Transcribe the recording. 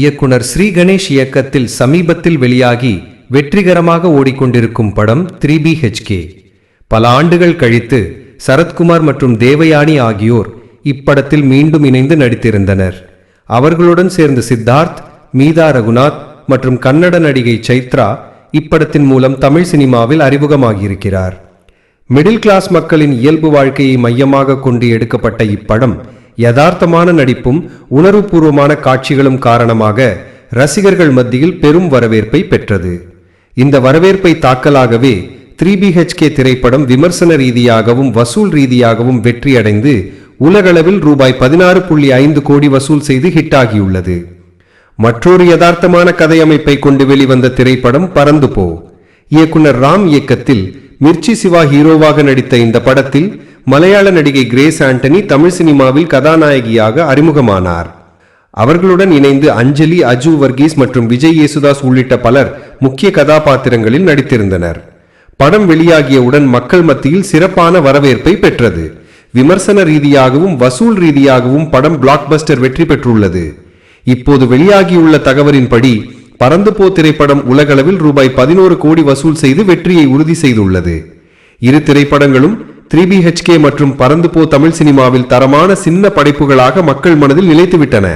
இயக்குனர் ஸ்ரீ கணேஷ் இயக்கத்தில் சமீபத்தில் வெளியாகி வெற்றிகரமாக ஓடிக்கொண்டிருக்கும் படம் த்ரீ பி ஹெச்கே பல ஆண்டுகள் கழித்து சரத்குமார் மற்றும் தேவயானி ஆகியோர் இப்படத்தில் மீண்டும் இணைந்து நடித்திருந்தனர். அவர்களுடன் சேர்ந்து சித்தார்த் மீதா ரகுநாத் மற்றும் கன்னட நடிகை சைத்ரா இப்படத்தின் மூலம் தமிழ் சினிமாவில் அறிமுகமாகியிருக்கிறார். மிடில் கிளாஸ் மக்களின் இயல்பு வாழ்க்கையை மையமாக கொண்டு எடுக்கப்பட்ட இப்படம் யதார்த்தமான நடிப்பும் உணர்வுபூர்வமான காட்சிகளும் காரணமாக ரசிகர்கள் மத்தியில் பெரும் வரவேற்பை பெற்றது. இந்த வரவேற்பை தாக்கலாகவே த்ரீ பிஹெச்கே திரைப்படம் விமர்சன ரீதியாகவும் வசூல் ரீதியாகவும் வெற்றியடைந்து உலகளவில் ரூபாய் பதினாறு புள்ளி ஐந்து கோடி வசூல் செய்து ஹிட்டாகியுள்ளது. மற்றொரு யதார்த்தமான கதையமைப்பை கொண்டு வெளிவந்த திரைப்படம் பறந்து போ இயக்குனர் ராம் இயக்கத்தில் மிர்ச்சி சிவா ஹீரோவாக நடித்த இந்த படத்தில் மலையாள நடிகை கிரேஸ் ஆண்டனி தமிழ் சினிமாவில் கதாநாயகியாக அறிமுகமானார். அவர்களுடன் இணைந்து அஞ்சலி அஜு வர்கீஸ் மற்றும் விஜய் யேசுதாஸ் உள்ளிட்ட பலர் முக்கிய கதாபாத்திரங்களில் நடித்திருந்தனர். படம் வெளியாகியவுடன் மக்கள் மத்தியில் சிறப்பான வரவேற்பை பெற்றது. விமர்சன ரீதியாகவும் வசூல் ரீதியாகவும் படம் பிளாக்பஸ்டர் வெற்றி பெற்றுள்ளது. இப்போது வெளியாகியுள்ள தகவலின்படி பறந்து போ திரைப்படம் உலகளவில் ரூபாய் பதினோரு கோடி வசூல் செய்து வெற்றியை உறுதி செய்துள்ளது. இரு திரைப்படங்களும் த்ரீ பிஹெச்கே மற்றும் பறந்து போ தமிழ் சினிமாவில் தரமான சின்ன படைப்புகளாக மக்கள் மனதில் நிலைத்துவிட்டன.